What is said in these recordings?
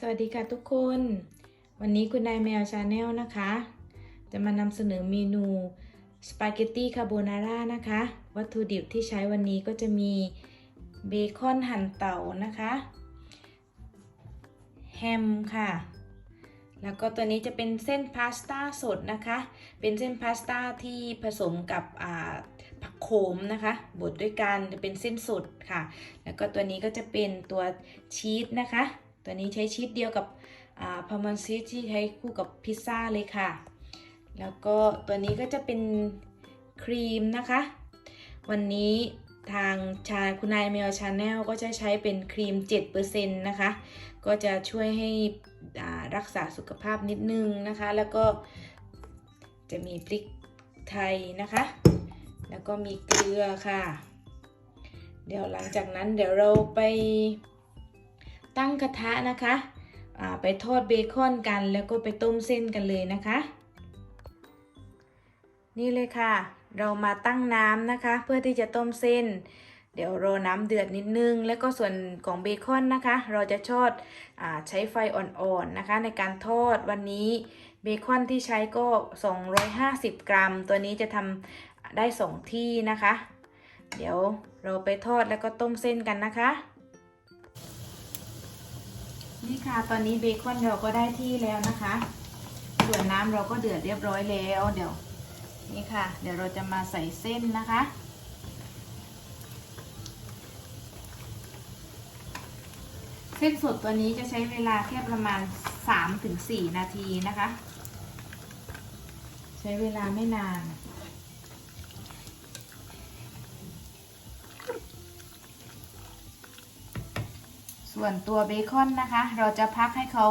สวัสดีค่ะทุกคน วันนี้คุณนายแมวชาแนลนะคะ จะมานำเสนอเมนูสปาเกตตี้คาโบนาร่านะคะ วัตถุดิบที่ใช้วันนี้ก็จะมีเบคอนหั่นเต่านะคะ แฮมค่ะ แล้วก็ตัวนี้จะเป็นเส้นพาสต้าสดนะคะ เป็นเส้นพาสต้าที่ผสมกับผักโขมนะคะบดด้วยกันจะเป็นเส้นสดค่ะ แล้วก็ตัวนี้ก็จะเป็นตัวชีสนะคะ ตัวนี้ใช้ชีสเดียวกับพามอนชีสที่ใช้คู่กับพิซซ่าเลยค่ะ แล้วก็ตัวนี้ก็จะเป็นครีมนะคะ วันนี้ทางชาคุณนายเมลชาแนลก็จะใช้เป็นครีม 7%นะคะ ก็จะช่วยให้รักษาสุขภาพนิดนึงนะคะ แล้วก็จะมีพริกไทยนะคะ แล้วก็มีเกลือค่ะ เดี๋ยวหลังจากนั้นเดี๋ยวเราไป ตั้งกระทะนะคะไปทอดเบคอนกัน แล้วก็ไปต้มเส้นกันเลยนะคะ นี่เลยค่ะ เรามาตั้งน้ำนะคะ เพื่อที่จะต้มเส้น เดี๋ยวรอน้ำเดือดนิดนึง แล้วก็ส่วนของเบคอนนะคะ เราจะทอดอใช้ไฟอ่อนๆนะคะ ในการทอดวันนี้เบคอนที่ใช้ก็ 250 กรัม ตัวนี้จะทำได้ 2 ที่นะคะ เดี๋ยวเราไปทอดแล้วก็ต้มเส้นกันนะคะ นี่ค่ะตอนนี้เบคอนเราก็ได้ที่แล้วนะคะ ส่วนน้ำเราก็เดือดเรียบร้อยแล้วเดี๋ยวนี่ค่ะ เดี๋ยวเราจะมาใส่เส้นนะคะ เส้นสดตัวนี้จะใช้เวลาแค่ประมาณ 3-4 นาทีนะคะ ใช้เวลาไม่นาน ส่วนตัวเบคอนนะคะ เราจะพักให้เขา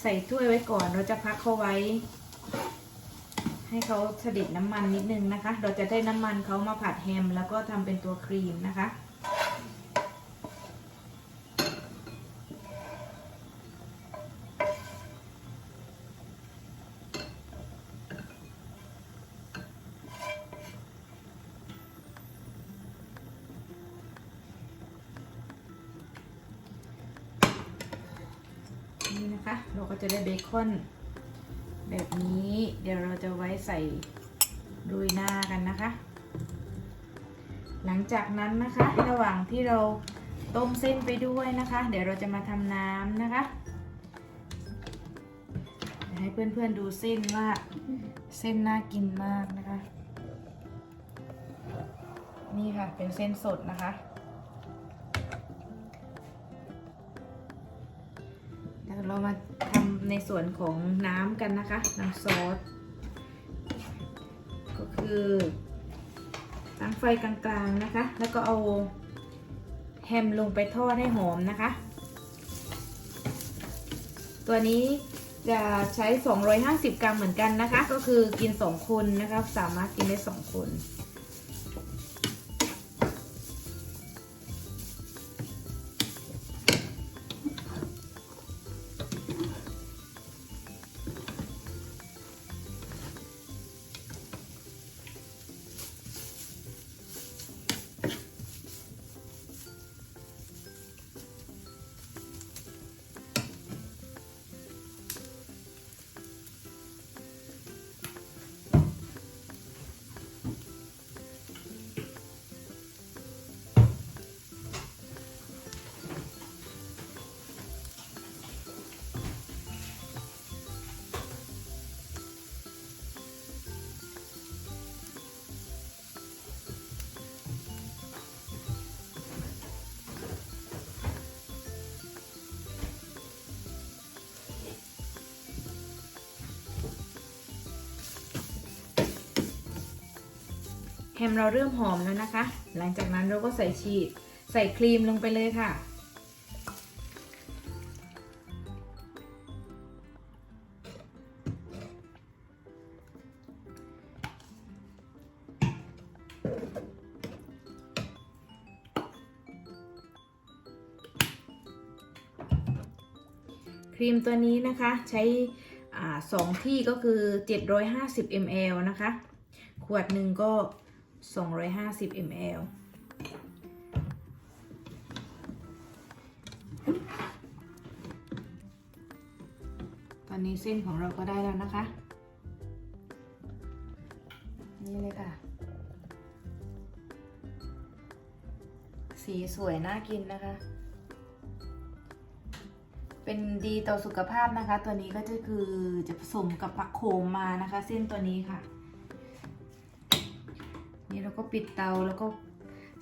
ใส่ถ้วยไว้ก่อน เราจะพักเขาไว้ ให้เขาเสด็จน้ำมันนิดนึงนะคะ เราจะได้น้ำมันเขามาผัดแฮม แล้วก็ทำเป็นตัวครีมนะคะ นี่นะคะ เราก็จะได้เบคอนแบบนี้ เดี๋ยวเราจะไว้ใส่โรยหน้ากันนะคะ หลังจากนั้นนะคะ ระหว่างที่เราต้มเส้นไปด้วยนะคะ เดี๋ยวเราจะมาทำน้ำนะคะ ให้เพื่อนๆดูเส้นว่าเส้นน่ากินมากนะคะ นี่ค่ะเป็นเส้นสดนะคะ มาทำในส่วนของน้ำกันนะคะ น้ำซอส ก็คือตั้งไฟกลางๆนะคะ แล้วก็เอาแฮมลงไปทอดให้หอมนะคะ ตัวนี้จะใช้ 250 กรัมเหมือนกันนะคะ ก็คือกิน 2 คนนะคะ สามารถกินได้ 2 คน แฮมเราเริ่มหอมแล้วนะคะ หลังจากนั้นเราก็ใส่ชีสใส่ครีมลงไปเลยค่ะ ครีมตัวนี้นะคะใช้สองที่ก็คือ 750 ml นะคะ ขวดหนึ่งก็ 250 ml อนนี้เส้นของเราก็ได้แล้วนะคะ นี่เลยค่ะ สีสวยน่ากินนะคะ เป็นดีต่อสุขภาพนะคะ ตัวนี้ก็จะคือจะผสมกับผักโขมมานะคะ เส้นตัวนี้ค่ะ นี่เราก็ปิดเตาแล้วก็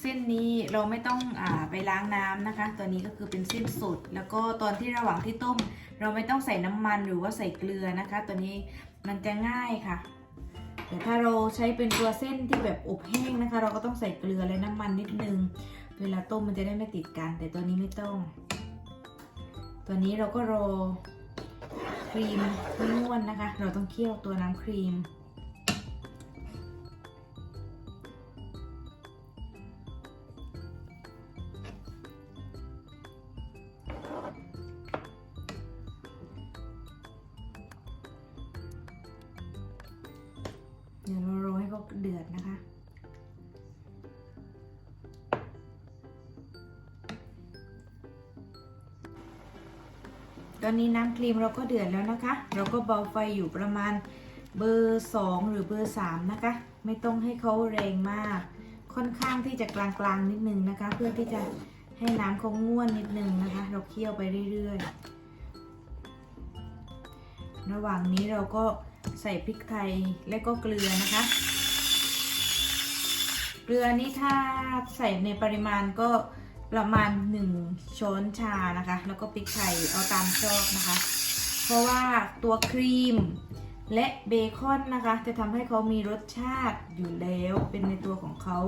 เส้นนี้เราไม่ต้องอาไปล้างน้ำนะคะ ตัวนี้ก็คือเป็นเส้นสดแล้วก็ตอนที่ระหว่างที่ต้ม เราไม่ต้องใส่น้ำมันหรือว่าใส่เกลือนะคะ ตัวนี้มันจะง่ายค่ะ แต่ถ้าเราใช้เป็นตัวเส้นที่แบบอบแห้งนะคะ เราก็ต้องใส่เกลือและน้ำมันนิดนึง เวลาต้มมันจะได้ไม่ติดกัน แต่ตัวนี้ไม่ต้อง ตัวนี้เราก็รอครีมไม่นนะคะ เราต้องเคี่ยวตัวน้ำครีม เราโรยให้เดือดนะคะ ตอนนี้น้ำครีมเราก็เดือดแล้วนะคะ เราก็เบาไฟอยู่ประมาณเบอร์ 2 หรือเบอร์ 3 นะคะ ไม่ต้องให้เขาแรงมาก ค่อนข้างที่จะกลางๆนิดนึงนะคะ เพื่อที่จะให้น้ำเขาง่วนนิดนึงนะคะ เราเคี่ยวไปเรื่อยๆ ระหว่างนี้เราก็ใส่พริกไทยและก็เกลือนะคะ ลือนี่ถ้าใส่ในปริมาณก็ประมาณ 1 ช้อนชานะคะ แล้วก็พริกไทยเอาตามชอบนะคะ เพราะว่าตัวครีมและเบคอนนะคะ จะทำให้เขามีรสชาติอยู่แล้วเป็นในตัวของเขา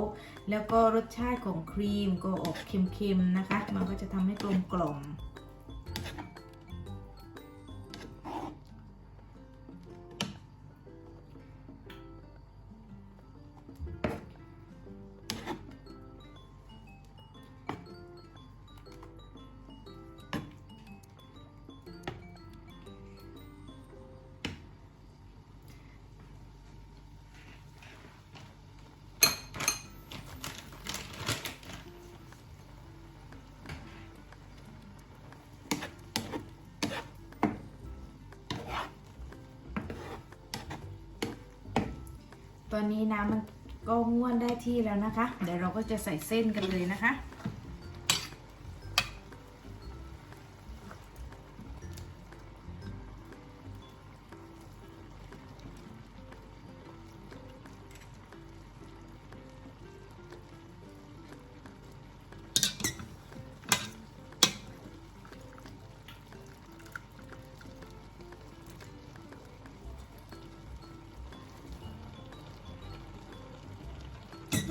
แล้วก็รสชาติของครีมก็ออกเค็มๆนะคะ มันก็จะทำให้กลมกล่อม ตอนนี้น้ำมันก็ง่วนได้ที่แล้วนะคะ เดี๋ยวเราก็จะใส่เส้นกันเลยนะคะ น่า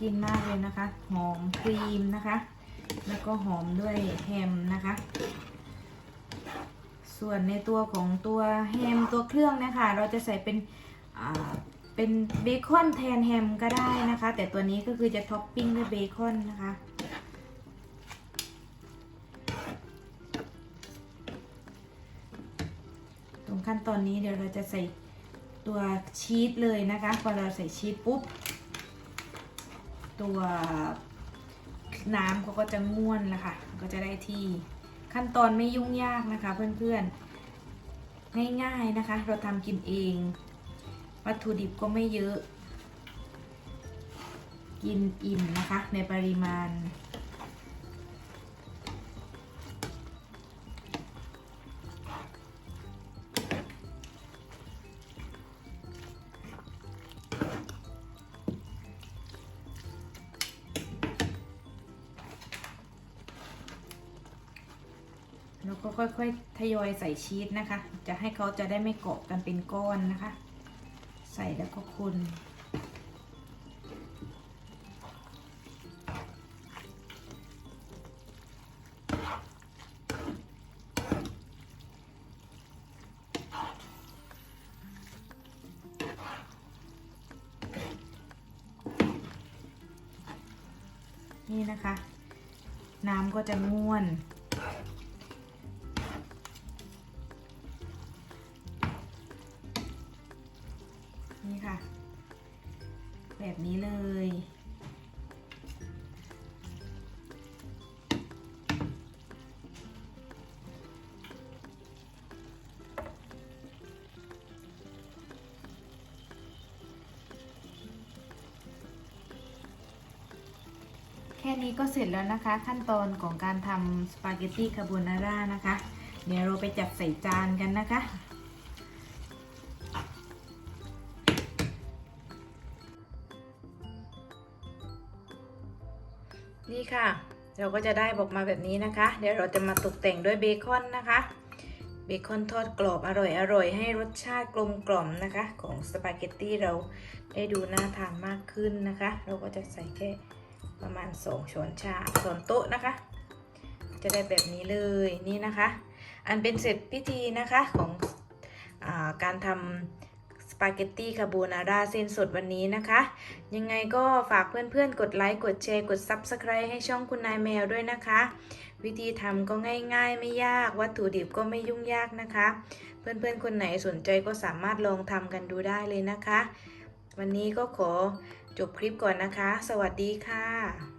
กินมากเลยนะคะ หอมครีมนะคะ แล้วก็หอมด้วยแฮมนะคะ ส่วนในตัวของตัวแฮมตัวเครื่องนะคะ เราจะใส่เป็นเป็นเบคอนแทนแฮมก็ได้นะคะ แต่ตัวนี้ก็คือจะท็อปปิ้งด้วยเบคอนนะคะตรงขั้นตอนนี้เดี๋ยวเราจะใส่ตัวชีสเลยนะคะพอเราใส่ชีสปุ๊บ ตัวน้ำเขาก็จะง่วนแล้วค่ะ ก็จะได้ที่ ขั้นตอนไม่ยุ่งยากนะคะเพื่อนๆ ง่ายๆนะคะ เราทำกินเอง วัตถุดิบก็ไม่เยอะ กินอิ่มนะคะในปริมาณ แล้วก็ค่อยๆ ทยอยใส่ชีสนะคะ จะให้เขาจะได้ไม่เกาะกันเป็นก้อนนะคะ ใส่แล้วก็คนนี่นะคะ น้ำก็จะง่วน ค่นี้ก็เสร็จแล้วนะคะ ขั้นตอนของการทำสปาเกตตี้คาโบนาร่านะคะ เดี๋ยวเราไปจัดใส่จานกันนะคะนี่ค่ะ เราก็จะได้บอกมาแบบนี้นะคะ เดี๋ยวเราจะมาตกแต่งด้วยเบคอนนะคะ เบคอนทอดกรอบอร่อยอร่อยให้รสชาติกลมกล่อมนะคะ ของสปาเกตตี้เราได้ดูน่าทานมากขึ้นนะคะ เราก็จะใส่แค่ ประมาณ 2 ช้อนชาส่วนโต๊ะนะคะ จะได้แบบนี้เลยนี่นะคะ อันเป็นเสร็จพิธีนะคะของอาการทำสปาเกตตี้คาโบนาร่าเส้นสดวันนี้นะคะ ยังไงก็ฝากเพื่อนๆ กดไลค์ กดแชร์ กด Subscribe ให้ช่องคุณนายแมวด้วยนะคะ วิธีทำก็ง่ายๆ ไม่ยาก วัตถุดิบก็ไม่ยุ่งยากนะคะ เพื่อนๆ คนไหนสนใจก็สามารถลองทำกันดูได้เลยนะคะ วันนี้ก็ขอจบคลิปก่อนนะคะ สวัสดีค่ะ